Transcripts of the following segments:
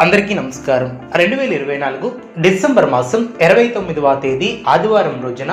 అందరికీ నమస్కారం. రెండు వేల ఇరవై నాలుగు డిసెంబర్ మాసం ఇరవై తొమ్మిదవ తేదీ ఆదివారం రోజున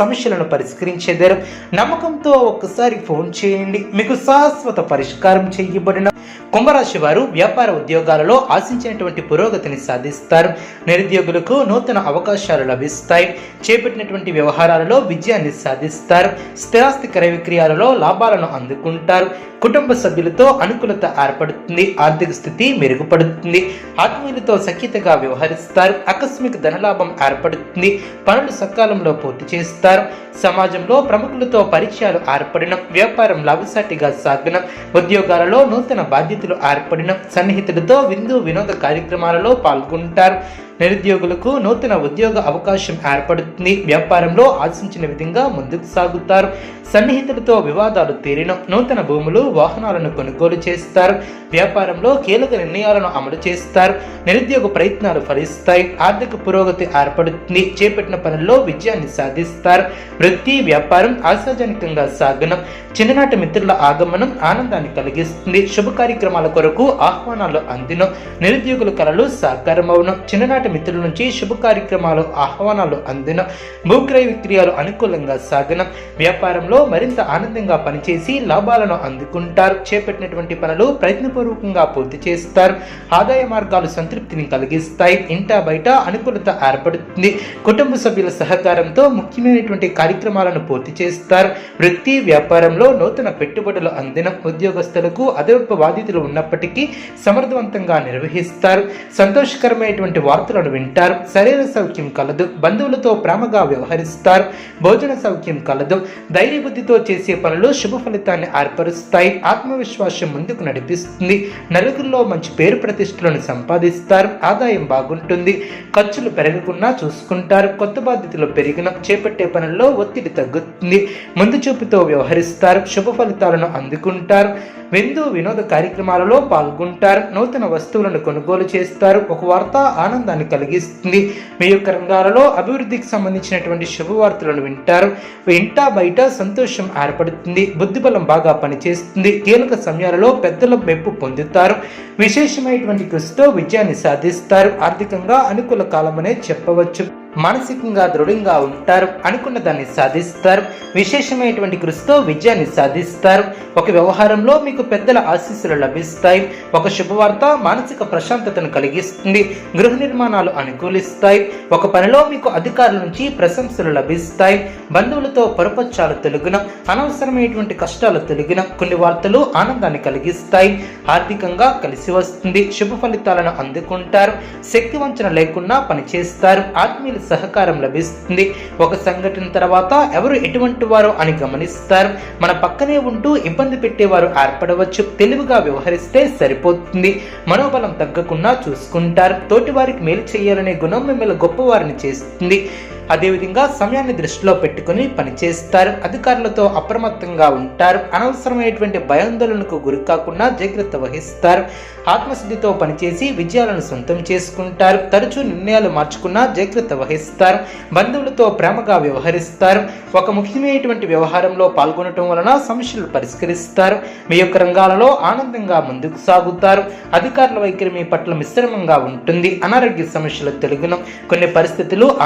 సమస్యలను పరిష్కరించేదారు నమ్మకంతో ఒక్కసారి ఫోన్ చేయండి. మీకు శాశ్వత పరిష్కారం చేయబడిన కుంభరాశి వారు వ్యాపార ఉద్యోగాలలో ఆశించినటువంటి పురోగతిని సాధిస్తారు. నిరుద్యోగులకు నూతన అవకాశాలు లభిస్తాయి. చేపట్టినటువంటి వ్యవహారాలలో విజయాన్ని సాధిస్తారు. స్థిరాస్తి క్రయ విక్రయాలలో లాభాలను అందుకుంటారు. కుటుంబ సభ్యులతో అనుకూలత ఏర్పడుతుంది. ఆర్థిక స్థితి మెరుగుపడుతుంది. ఆత్మీయులతో సఖ్యతగా వ్యవహరిస్తారు. ఆకస్మిక ధనలాభం ఏర్పడుతుంది. పనులు సకాలంలో పూర్తి చేస్తారు. సమాజంలో ప్రముఖులతో పరిచయాలు ఏర్పడిన వ్యాపారం లాభసాటిగా సాగిన ఉద్యోగాలలో నూతన బాధ్యత బాధ్యతలు ఏర్పడిన సన్నిహితులతో విందు వినోద కార్యక్రమాలలో పాల్గొంటారు. నిరుద్యోగులకు నూతన ఉద్యోగ అవకాశం ఏర్పడుతుంది. వ్యాపారంలో ఆశించిన విధంగా ముందుకు సాగుతారు. సన్నిహితులతో వివాదాలు తీరిన నూతన భూములు వాహనాలను కొనుగోలు చేస్తారు. వ్యాపారంలో కీలక నిర్ణయాలను అమలు చేస్తారు. నిరుద్యోగ ప్రయత్నాలు ఫలిస్తాయి. ఆర్థిక పురోగతి ఏర్పడుతుంది. చేపట్టిన పనుల్లో విజయాన్ని సాధిస్తారు. వృత్తి వ్యాపారం ఆశాజనకంగా సాగనం. చిన్ననాటి మిత్రుల ఆగమనం ఆనందాన్ని కలిగిస్తుంది. శుభ కార్యక్రమాల కొరకు ఆహ్వానాలు అందిన. నిరుద్యోగుల కళలు సాకారమవును. చిన్ననాటి మిత్రుల నుంచి శుభ కార్యక్రమాలు ఆహ్వానాలు అందిన భూక్రయ విక్రయాలు అనుకూలంగా సాగిన వ్యాపారంలో మరింత ఆనందంగా పనిచేసి లాభాలను అందుకుంటారు. చేపట్టినటువంటి పనులు ప్రయత్నపూర్వకంగా పూర్తి చేస్తారు. ఆదాయ మార్గాలు సంతృప్తిని కలిగిస్తాయి. ఇంట బయట అనుకూలత ఏర్పడుతుంది. కుటుంబ సభ్యుల సహకారంతో ముఖ్యమైనటువంటి కార్యక్రమాలను పూర్తి చేస్తారు. వృత్తి వ్యాపారంలో నూతన పెట్టుబడులు అందిన ఉద్యోగస్తులకు అదనపు బాధ్యతలు ఉన్నప్పటికీ సమర్థవంతంగా నిర్వహిస్తారు. సంతోషకరమైనటువంటి వార్తలు వార్తలను వింటారు. శరీర సౌఖ్యం కలదు. బంధువులతో ప్రేమగా వ్యవహరిస్తారు. భోజన సౌఖ్యం కలదు. ధైర్యబుద్ధితో చేసే పనులు శుభ ఫలితాన్ని ఏర్పరుస్తాయి. ఆత్మవిశ్వాసం ముందుకు నడిపిస్తుంది. నలుగురిలో మంచి పేరు ప్రతిష్టలను సంపాదిస్తారు. ఆదాయం బాగుంటుంది. ఖర్చులు పెరగకుండా చూసుకుంటారు. కొత్త బాధ్యతలు పెరిగిన చేపట్టే పనుల్లో ఒత్తిడి తగ్గుతుంది. ముందు చూపుతో వ్యవహరిస్తారు. శుభ ఫలితాలను అందుకుంటారు. విందు వినోద కార్యక్రమాలలో పాల్గొంటారు. నూతన వస్తువులను కొనుగోలు చేస్తారు. ఒక వార్త ఆనందాన్ని కలిగిస్తుంది. మీ యొక్క రంగాలలో అభివృద్ధికి సంబంధించినటువంటి శుభవార్తలను వింటారు. ఇంటా బయట సంతోషం ఏర్పడుతుంది. బుద్ధిబలం బాగా పనిచేస్తుంది. కీలక సమయాలలో పెద్దల మెప్పు పొందుతారు. విశేషమైనటువంటి కృషితో విజయాన్ని సాధిస్తారు. ఆర్థికంగా అనుకూల కాలమనే చెప్పవచ్చు. మానసికంగా దృఢంగా ఉంటారు అనుకున్న దాన్ని సాధిస్తారు. విశేషమైనటువంటి కృషితో విజయాన్ని సాధిస్తారు. ఒక వ్యవహారంలో మీకు పెద్దల ఆశీస్సులు లభిస్తాయి. ఒక శుభవార్త మానసిక ప్రశాంతతను కలిగిస్తుంది. గృహ నిర్మాణాలు అనుకూలిస్తాయి. ఒక పనిలో మీకు అధికారుల నుంచి ప్రశంసలు లభిస్తాయి. బంధువులతో పొరపచ్చాలు తొలగిన అనవసరమైనటువంటి కష్టాలు తొలగిన కొన్ని వార్తలు ఆనందాన్ని కలిగిస్తాయి. ఆర్థికంగా కలిసి వస్తుంది. శుభ ఫలితాలను అందుకుంటారు. శక్తి వంచన లేకుండా పనిచేస్తారు. ఆత్మీయుల సహకారం లభిస్తుంది. ఒక సంఘటన తర్వాత ఎవరు ఎటువంటి వారు అని గమనిస్తారు. మన పక్కనే ఉంటూ ఇబ్బంది పెట్టేవారు ఏర్పడవచ్చు. తెలివిగా వ్యవహరిస్తే సరిపోతుంది. మనోబలం తగ్గకుండా చూసుకుంటారు. తోటి వారికి మేలు చేయాలనే గుణం మిమ్మల్ని గొప్పవారిని చేస్తుంది. అదేవిధంగా సమయాన్ని దృష్టిలో పెట్టుకుని పనిచేస్తారు. అధికారులతో అప్రమత్తంగా ఉంటారు. అనవసరమైనటువంటి భయాందోళనకు గురి కాకుండా జాగ్రత్త వహిస్తారు. ఆత్మశుద్ధితో పనిచేసి విజయాలను సొంతం చేసుకుంటారు. తరచూ నిర్ణయాలు మార్చుకున్నా జాగ్రత్త వహిస్తారు. బంధువులతో ప్రేమగా వ్యవహరిస్తారు. ఒక ముఖ్యమైనటువంటి వ్యవహారంలో పాల్గొనటం వలన సమస్యలు పరిష్కరిస్తారు. మీ యొక్క రంగాలలో ఆనందంగా ముందుకు సాగుతారు. అధికారుల వైఖరి మీ పట్ల మిశ్రమంగా ఉంటుంది. అనారోగ్య సమస్యలు తెలుగును. కొన్ని పరిస్థితులు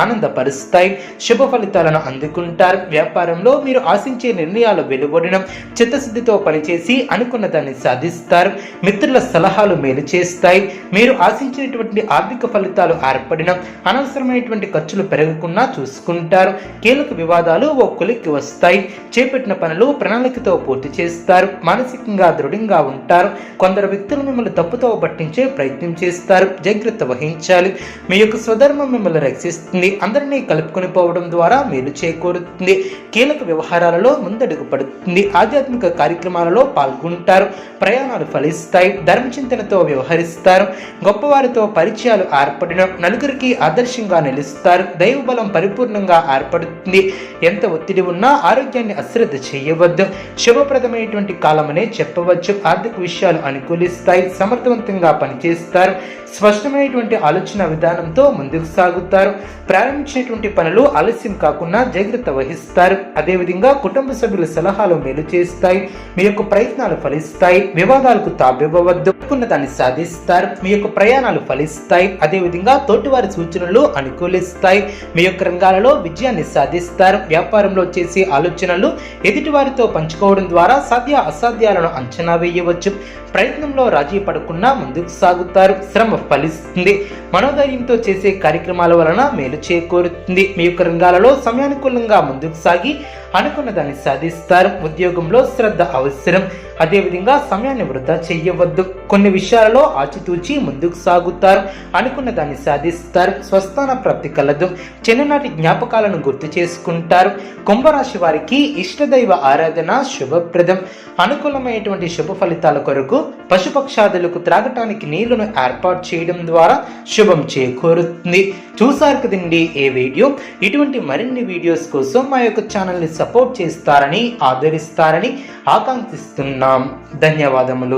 ఆనందపరుస్తాయి శుభ ఫలితాలను అందుకుంటారు. వ్యాపారంలో మీరు ఆశించే నిర్ణయాలు వెలువడడం చిత్తశుద్ధితో పనిచేసి అనుకున్న దాన్ని సాధిస్తారు. మిత్రుల సలహాలు మేలు చేస్తాయి. మీరు ఆశించినటువంటి ఆర్థిక ఫలితాలు ఏర్పడిన అనవసరమైనటువంటి ఖర్చులు పెరగకుండా చూసుకుంటారు. కీలక వివాదాలు ఓ కొలిక్కి వస్తాయి. చేపట్టిన పనులు ప్రణాళికతో పూర్తి చేస్తారు. మానసికంగా దృఢంగా ఉంటారు. కొందరు వ్యక్తులు మిమ్మల్ని తప్పుతో పట్టించే ప్రయత్నం చేస్తారు. జాగ్రత్త వహించాలి. మీ యొక్క స్వధర్మం మిమ్మల్ని రక్షిస్తుంది. అందరినీ కలిసి కలుపుకొని పోవడం ద్వారా మేలు చేకూరుతుంది. కీలక వ్యవహారాలలో ముందడుగు పడుతుంది ఆధ్యాత్మిక కార్యక్రమాలలో పాల్గొంటారు. ప్రయాణాలు ఫలిస్తాయి. ధర్మచింతనతో వ్యవహరిస్తారు. గొప్పవారితో పరిచయాలు ఏర్పడిన నలుగురికి ఆదర్శంగా నిలుస్తారు. దైవ బలం పరిపూర్ణంగా ఏర్పడుతుంది. ఎంత ఒత్తిడి ఉన్నా ఆరోగ్యాన్ని అశ్రద్ధ చేయవద్దు. శుభప్రదమైనటువంటి కాలమనే చెప్పవచ్చు. ఆర్థిక విషయాలు అనుకూలిస్తాయి. సమర్థవంతంగా పనిచేస్తారు. స్పష్టమైనటువంటి ఆలోచన విధానంతో ముందుకు సాగుతారు. ప్రారంభించినటువంటి పనులు ఆలస్యం కాకుండా జాగ్రత్త వహిస్తారు. అదేవిధంగా కుటుంబ సభ్యుల సలహాలు మేలు చేస్తాయి. మీ యొక్క ప్రయత్నాలు ఫలిస్తాయి. వివాదాలకు తాబివ్వవద్దు అనుకున్న దాన్ని సాధిస్తారు. మీ యొక్క ప్రయాణాలు ఫలిస్తాయి. అదేవిధంగా తోటివారి సూచనలు అనుకూలిస్తాయి. మీ యొక్క రంగాలలో విజయాన్ని సాధిస్తారు. వ్యాపారంలో చేసే ఆలోచనలు ఎదుటివారితో పంచుకోవడం ద్వారా సాధ్య అసాధ్యాలను అంచనా వేయవచ్చు. ప్రయత్నంలో రాజీ పడకుండా ముందుకు సాగుతారు. శ్రమ ఫలిస్తుంది. మనోధైర్యంతో చేసే కార్యక్రమాల వలన మేలు చేకూరుతుంది. మీ యొక్క రంగాలలో సమయానుకూలంగా ముందుకు సాగి అనుకున్న దాన్ని సాధిస్తారు. ఉద్యోగంలో శ్రద్ధ అవసరం. అదేవిధంగా సమయాన్ని వృధా చేయవద్దు. కొన్ని విషయాలలో ఆచితూచి ముందుకు సాగుతారు. అనుకున్న దాన్ని సాధిస్తారు. స్వస్థాన ప్రాప్తి కలదు. చిన్ననాటి జ్ఞాపకాలను గుర్తు చేసుకుంటారు. కుంభరాశి వారికి ఇష్టదైవ ఆరాధన శుభప్రదం. అనుకూలమైనటువంటి శుభ ఫలితాల కొరకు పశుపక్షాదులకు త్రాగటానికి నీళ్ళను ఏర్పాటు చేయడం ద్వారా శుభం చేకూరుతుంది. చూసారు కదండి ఏ వీడియో? ఇటువంటి మరిన్ని వీడియోస్ కోసం మా యొక్క ఛానల్ని సపోర్ట్ చేస్తారని ఆదరిస్తారని ఆకాంక్షిస్తున్నాం. ధన్యవాదములు.